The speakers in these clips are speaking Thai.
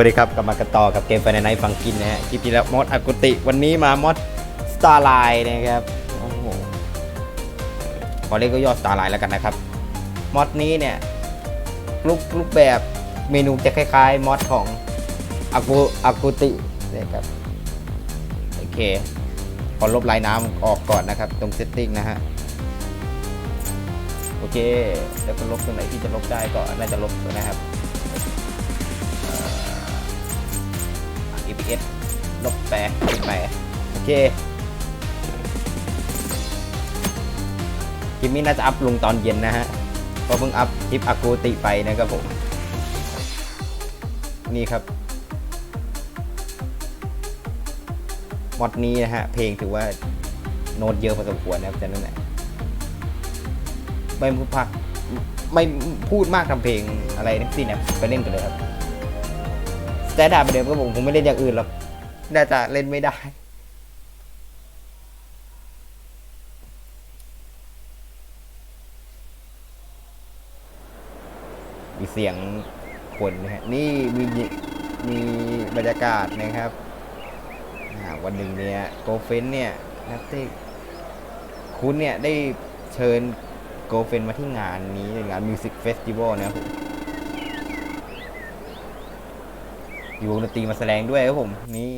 สวัสดีครับกลับมากันต่อกับเกมไฟในไนฟังกินนะฮะคลิปที่แล้วมอดอากุติ วันนี้มามอดสตาร์ไลน์นะครับโอ้โหขอเรียกก็ยอดสตาร์ไลน์แล้วกันนะครับมอดนี้เนี่ยรูปรูปแบบเมนูจะคล้ายๆมอดของอากุอากุตินะครับโอเคขอลบลายน้ำออกก่อนนะครับ ตรงเซตติ้งนะฮะโอเคแล้วก็ลบตรงไหนที่จะลบได้ก็น่าจะลบนะครับ ลบแปดลบแปดโอเคคลิปนี้น่าจะอัพลงตอนเย็นนะฮะเพราะเพิ่งอัพคลิปอากูติไปนะครับผม นี่ครับมอดนี้นะฮะ เพลงถือว่าโน้ตเยอะพอสมควรนะครับแต่นั่นแหละไม่พูดพักไม่พูดมากทำเพลงอะไรทั้งสิ้นนะไปเล่นกันเลยครับแต่ดาบเดิมก็ผมผมไม่เล่นอย่างอื่นหรอก น่าจะเล่นไม่ได้ มีเสียงคนนะฮะ นี่มีมีบรรยากาศนะครับวันหนึ่งเนี่ยโกเฟนเนี่ยนักเตะคุณเนี่ยได้เชิญโกเฟนมาที่งานนี้งานมิวสิกเฟสติวัลนะครับผ มอยู่วงดนตรีมาแสดงด้วยครับผมนี่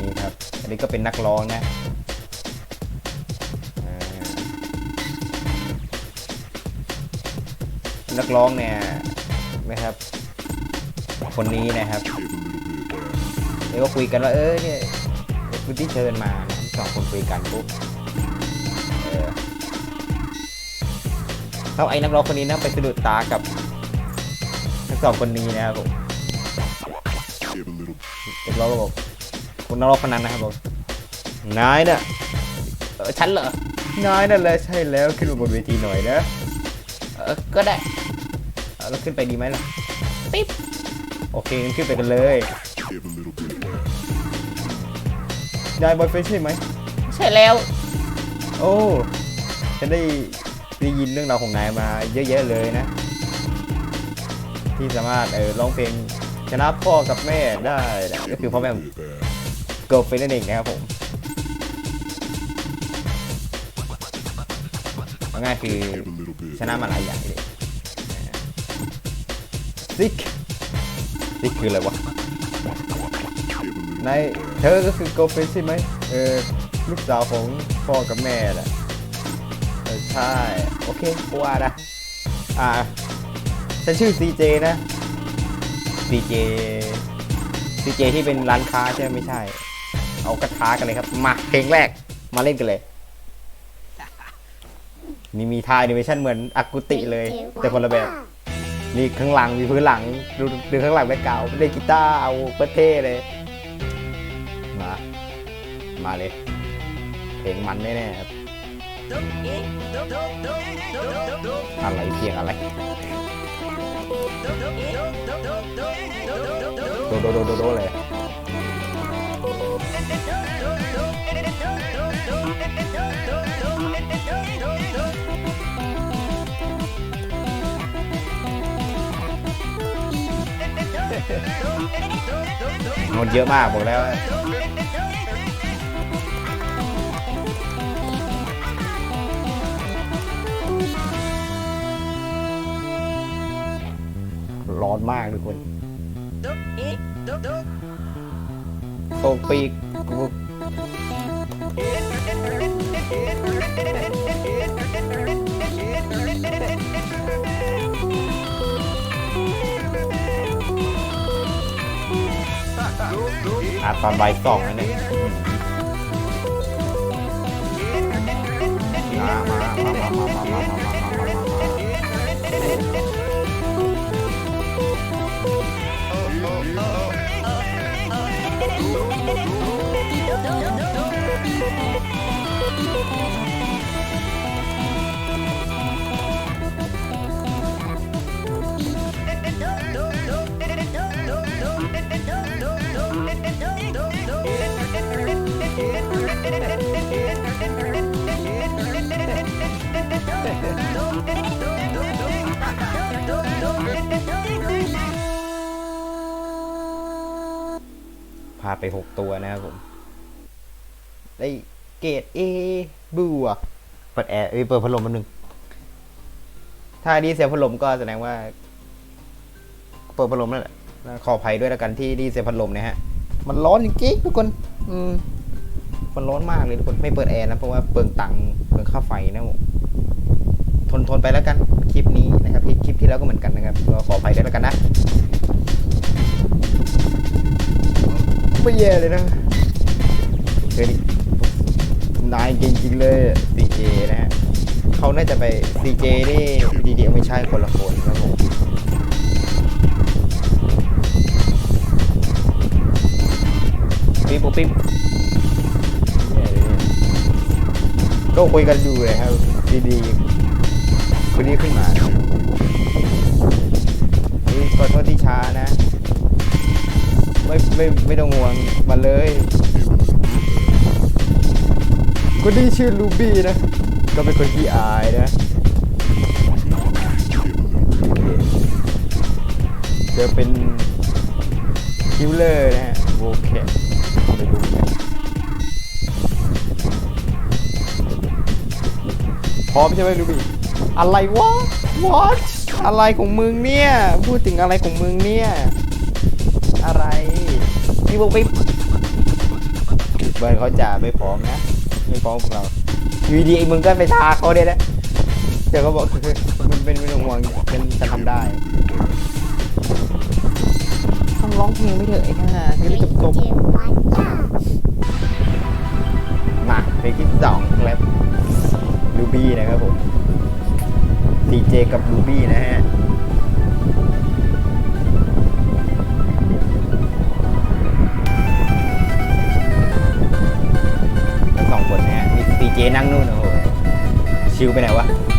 นี่ครับ อันนี้ก็เป็นนักร้องนะนักร้องเนี่ยนะครับ คนนี้นะครับเดี๋ยวก็คุยกันว่าเออเนี่ยคุณที่เชิญมาสองคนคุยกันปุ๊บเออแล้วไอ้นักร้องคนนี้นะไปสะดุดตากับ สองคนนี้นะครับผมเด็กเราก็บอกคุณนักร้องคนนั้นนะครับบอกนายน่ะเออฉันเหรอนายนั่นแหละใช่แล้วขึ้นมาบนเวทีหน่อยนะเออก็ได้เอาเราขึ้นไปดีไหมล่ะปิ๊บโอเคงั้นขึ้นไปกันเลยนายบอยเฟนใช่ไหมใช่แล้ว โอ้ฉันได้ได้ยินเรื่องราวของนายมาเยอะแยะเลยนะ ที่สามารถเออร้องเพลงชนะพ่อกับแม่ได้นะก็คือพ่อแม่เกิร์ลเฟนนั่นเองนะครับผมเอาง่ายคือชนะมาหลายอย่างเลยซิกซิกคืออะไรวะในเธอก็คือเกิร์ลเฟนใช่ไหมเออลูกสาวของพ่อกับแม่แหละใช่ โอเคกว่านะอ่า ฉันชื่อ CJ นะ CJ CJ ที่เป็นร้านค้าใช่ไหมไม่ใช่ เอากระทากันเลยครับ มาเพลงแรกมาเล่นกันเลย นี่มีท่าแอนิเมชันเหมือนอากุติเลย แต่คนละแบบ นี่ข้างหลังมีพื้นหลังดูดูข้างหลังแบ็คกราวด์เล่นกีตาร์เอาเพื่อเท่เลย มา มาเลย เพลงมันแน่ๆครับอะไรเสียงอะไร Đô đô đô đô đô này. Một giữa ba một leo ấy. ร้อนมากทุกคนโอปีกอาตอนใบสองนั่นเองมามามามามามามา Don't พาไปหกตัวนะครับผม ได้เกรดเอบวกเปิดแอร์เอ้ยเปิดพัดลมแป๊บนึงถ้าดีเสียพัดลมก็แสดงว่า เปิดพัดลมนั่นแหละขออภัยด้วยแล้วกันที่ดีเสียพัดลมนะฮะ มันร้อนจริงๆทุกคน อืมมันร้อนมากเลยทุกคนไม่เปิดแอร์นะเพราะว่าเปลืองตังค์เปลืองค่าไฟนะผมทนทนไปแล้วกันคลิปนี้นะครับคลิปคลิปที่แล้วก็เหมือนกันนะครับก็ขออภัยด้วยแล้วกันนะ ไม่แย่เลยนะเฮ้ยนายจริงๆเลย CJ นะฮะเขาน่าจะไป CJ นี่ดีๆไม่ใช่คนละคนครับผมปิ๊บปิ๊บก็คุยกันอยู่เลยครับ ดีๆคนนี้ขึ้นมาเฮ้ยขอโทษที่ช้านะ ไม่ไม่ไม่ต้องห่วงมาเลยคนที่ชื่อลูบี้นะ ก็เป็นคนที่อายนะเจะเป็นคิลเลอร์นะฮะโอเคไปดูกันพร้อมใช่ไหมลูบี้อะไรวะ what อะไรของมึงเนี่ย พูดถึงอะไรของมึงเนี่ย อะไร พี่บอกไปเบิร์นเขาจะไม่พร้อมนะไม่พร้อมพวกเราอยู่ดีๆไอ้มึงก็ไปท้าเขาเนี่ยนะเดี๋ยวเขาบอกมันเป็นไม่ต้องห่วงเป็นจะทำได้ต้องร้องเพลงไม่เถอะไอ้ห่าจะได้จบจบๆมาเพลงที่สองครับลูบี้นะครับผมดีเจกับลูบี้นะฮะ ไปไหนวะ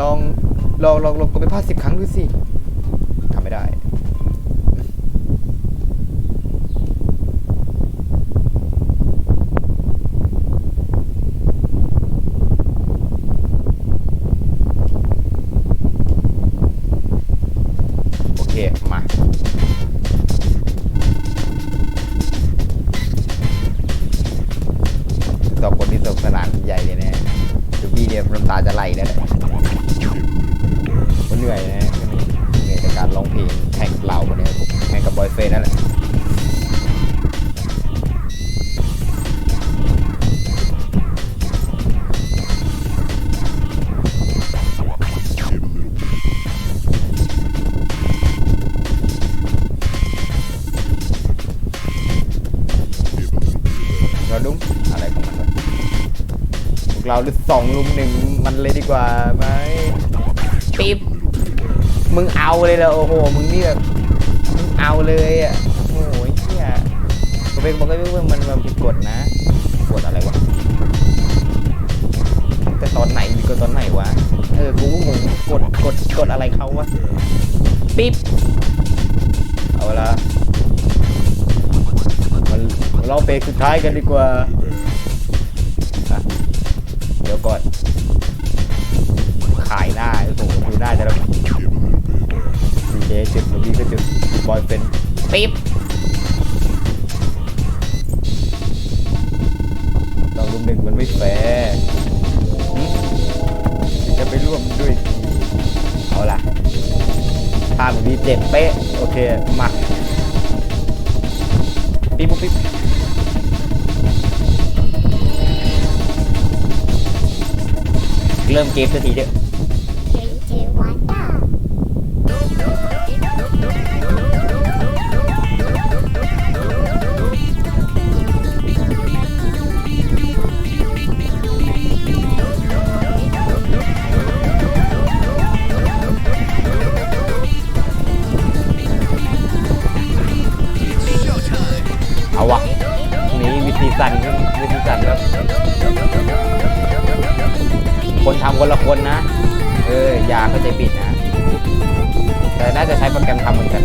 ลองลองลองลองกดไปพลาดสิบครั้งดูสิทำไม่ได้โอเคมาสองคนที่สนุกสนานใหญ่เลยนะดูพี่เนี่ยน้ำตาจะไหลแล้ว เนี่ยก็เหนื่อยนะเหนื่อยจากการร้องเพลงแข่งกับเราเนี้ยแข่งกับบอยเฟนนั่นแหละเราดุอะไรกันวะพวกเราหรือสองลุมหนึ่งมันเลยดีกว่าไหมปิ๊บ มึงเอาเลยเหรอโอ้โห มึงนี่แบบมึงเอาเลยอะ โอ้โหเฮียกูเป็นบอกก็ไม่ว่ามันมันผิดกฎนะกฎอะไรวะ แต่ตอนไหนมีกฎตอนไหนวะ เออ กูก็งงกฎกฎกฎอะไรเขาวะ ปิ๊บ เอาละมันเราเบรกสุดท้ายกันดีกว่าเดี๋ยวก่อน ขายหน้าโอ้โหดูหน้าจะแล้ว บอยเป็นปิ๊บตอนรุมหนึ่งมันไม่แฟร์หึจะไปร่วมด้วยเอาล่ะภาพแบบนี้เจ็บเป๊ะ โอเค มาปิ๊บปุ๊บปิ๊บเริ่มเกมสักทีเถอ คนทำคนละคนนะ เอออย่าเข้าใจผิดนะ แต่น่าจะใช้โปรแกรมทำเหมือนกัน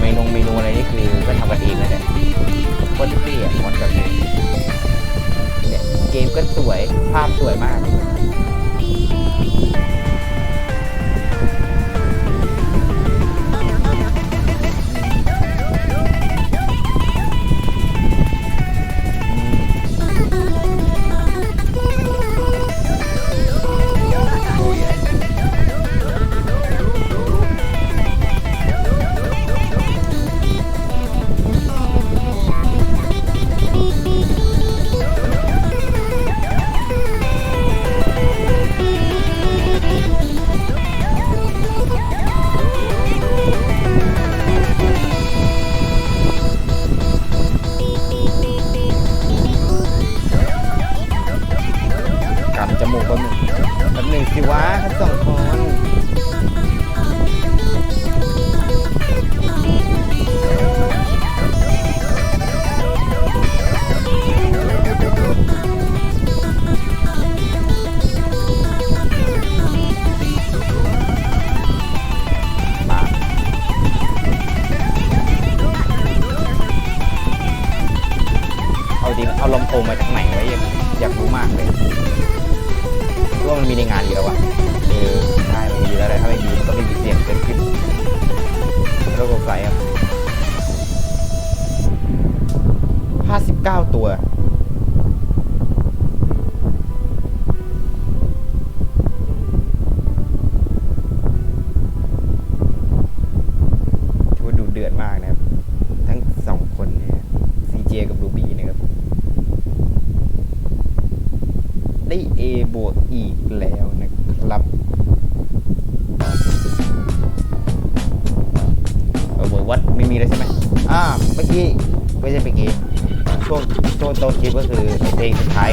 เมนูเมนูอะไรนี่คือก็ทำกันเองเลยเนี่ยโคตเตี้ยหมดแบบนี้เนี่ยเกมก็สวยภาพสวยมาก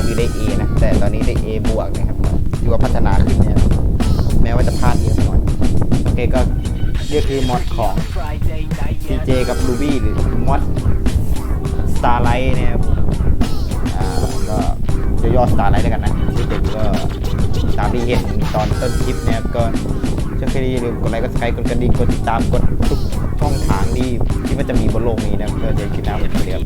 คือได้ A นะ แต่ตอนนี้ได้ A บวกนะครับถือว่าพัฒนาขึ้นเนี่ยแม้ว่าจะพลาดเยอะหน่อย โอเคก็นี่คือมอดของ CJ กับ Ruby หรือมอด Starlight เนี่ยครับอ่าก็จะย่อสตาร์ไลท์ด้วยกันนะที่เป็นก็ตามที่เห็นตอนต้นคลิปเนี่ยก็ช่วยอย่าลืมกดไลค์กดซับสไครต์กดกระดิ่งกดติดตามกดทุกช่องทางที่ที่มันจะมีบนโลกนี้นะเพื่อจะคลิปหน้าเหมือนเดิม